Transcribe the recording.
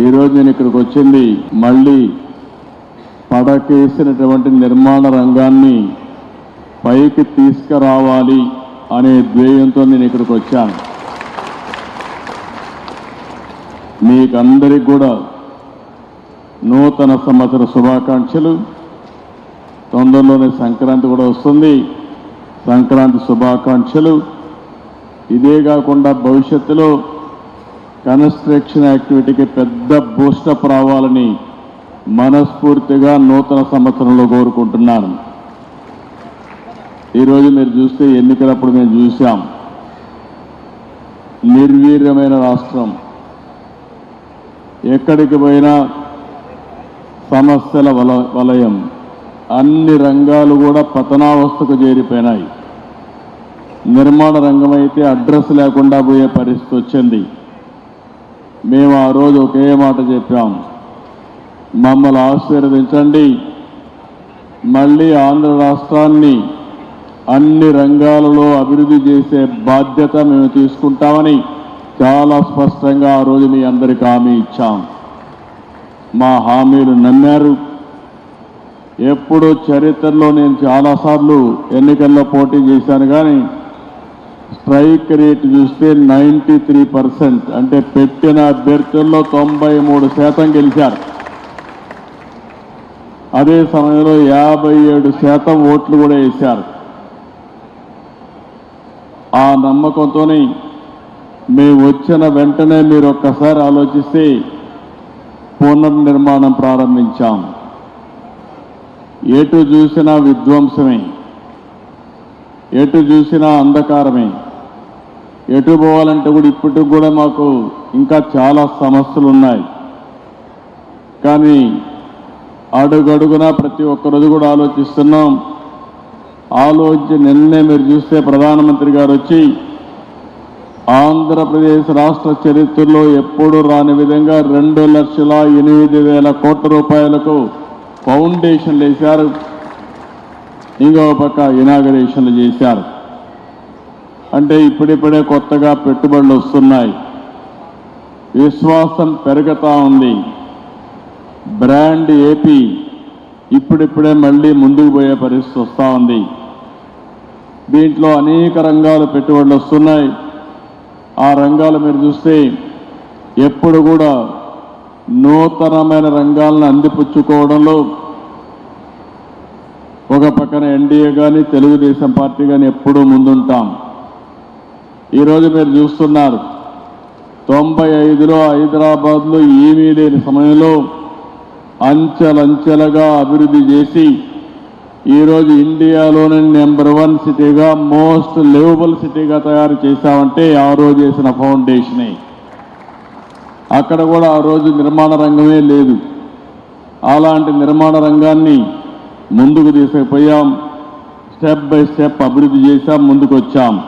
ఈరోజు నేను ఇక్కడికి వచ్చింది మళ్ళీ పడకేసినటువంటి నిర్మాణ రంగాన్ని పైకి తీసుకురావాలి అనే ధ్యేయంతో నేను ఇక్కడికి వచ్చాను. మీకందరికి కూడా నూతన సంవత్సర శుభాకాంక్షలు. తొందరలోనే సంక్రాంతి కూడా వస్తుంది. సంక్రాంతి శుభాకాంక్షలు. ఇదే కాకుండా భవిష్యత్తులో కన్స్ట్రక్షన్ యాక్టివిటీకి పెద్ద బూస్టప్ రావాలని మనస్ఫూర్తిగా నూతన సంవత్సరంలో కోరుకుంటున్నాను. ఈరోజు మీరు చూస్తే ఎన్నికలప్పుడు మేము చూసాం నిర్వీర్యమైన రాష్ట్రం. ఎక్కడికి పోయినా సమస్యల వల వలయం. అన్ని రంగాలు కూడా పతనావస్థకు చేరిపోయినాయి. నిర్మాణ రంగం అయితే అడ్రస్ లేకుండా పోయే పరిస్థితి వచ్చింది. మేము ఆ రోజు ఒకే మాట చెప్పాం. మమ్మల్ని ఆశీర్వదించండి. మళ్ళీ ఆంధ్ర రాష్ట్రాన్ని అన్ని రంగాలలో అభివృద్ధి చేసే బాధ్యత మేము తీసుకుంటామని చాలా స్పష్టంగా ఆ రోజు మీ అందరికి హామీ ఇచ్చాం. మా హామీలు నమ్మారు. ఎప్పుడూ చరిత్రలో నేను చాలాసార్లు ఎన్నికల్లో పోటీ చేశాను కానీ స్ట్రైక్ రేట్ చూస్తే నైంటీ త్రీ పర్సెంట్. అంటే పెట్టిన అభ్యర్థుల్లో తొంభై మూడు శాతం గెలిచారు. అదే సమయంలో యాభై ఏడు శాతం ఓట్లు కూడా వేశారు. ఆ నమ్మకంతోనే మేము వచ్చిన వెంటనే మీరు ఒక్కసారి ఆలోచిస్తే పునర్నిర్మాణం ప్రారంభించాం. ఎటు చూసినా విధ్వంసమే. ఎటు చూసినా అంధకారమే. ఎటు పోవాలంటే కూడా ఇప్పటికి కూడా మాకు ఇంకా చాలా సమస్యలు ఉన్నాయి కానీ అడుగడుగునా ప్రతి ఒక్కరోజు కూడా ఆలోచిస్తున్నాం. ఆలోచించి నిన్నే మీరు చూస్తే ప్రధానమంత్రి గారు వచ్చి ఆంధ్రప్రదేశ్ రాష్ట్ర చరిత్రలో ఎప్పుడు రాని విధంగా రెండు లక్షల ఎనిమిది వేల కోట్ల రూపాయలకు ఫౌండేషన్లు వేశారు. ఇంకో పక్క ఇనాగరేషన్లు చేశారు. అంటే ఇప్పుడిప్పుడే కొత్తగా పెట్టుబడులు వస్తున్నాయి. విశ్వాసం పెరుగుతూ ఉంది. బ్రాండ్ ఏపీ ఇప్పుడిప్పుడే మళ్ళీ ముందుకు పోయే పరిస్థితి వస్తూ ఉంది. దీంట్లో అనేక రంగాలు పెట్టుబడులు వస్తున్నాయి. ఆ రంగాలు మీరు చూస్తే ఎప్పుడు కూడా నూతనమైన రంగాలను అందిపుచ్చుకోవడంలో ఒక పక్కన ఎన్డీఏ కానీ తెలుగుదేశం పార్టీ కానీ ఎప్పుడూ ముందుంటాం. ఈరోజు మీరు చూస్తున్నారు తొంభై ఐదులో హైదరాబాద్లో ఏమీ లేని సమయంలో అంచెలంచెలుగా అభివృద్ధి చేసి ఈరోజు ఇండియాలోనే నెంబర్ వన్ సిటీగా మోస్ట్ లివబుల్ సిటీగా తయారు చేశామంటే ఆ రోజు చేసిన ఫౌండేషనే. అక్కడ కూడా ఆ రోజు నిర్మాణ రంగమే లేదు. అలాంటి నిర్మాణ రంగాన్ని ముందుకు తీసుకుపోయాం. స్టెప్ బై స్టెప్ అభివృద్ధి చేశాం ముందుకు వచ్చాం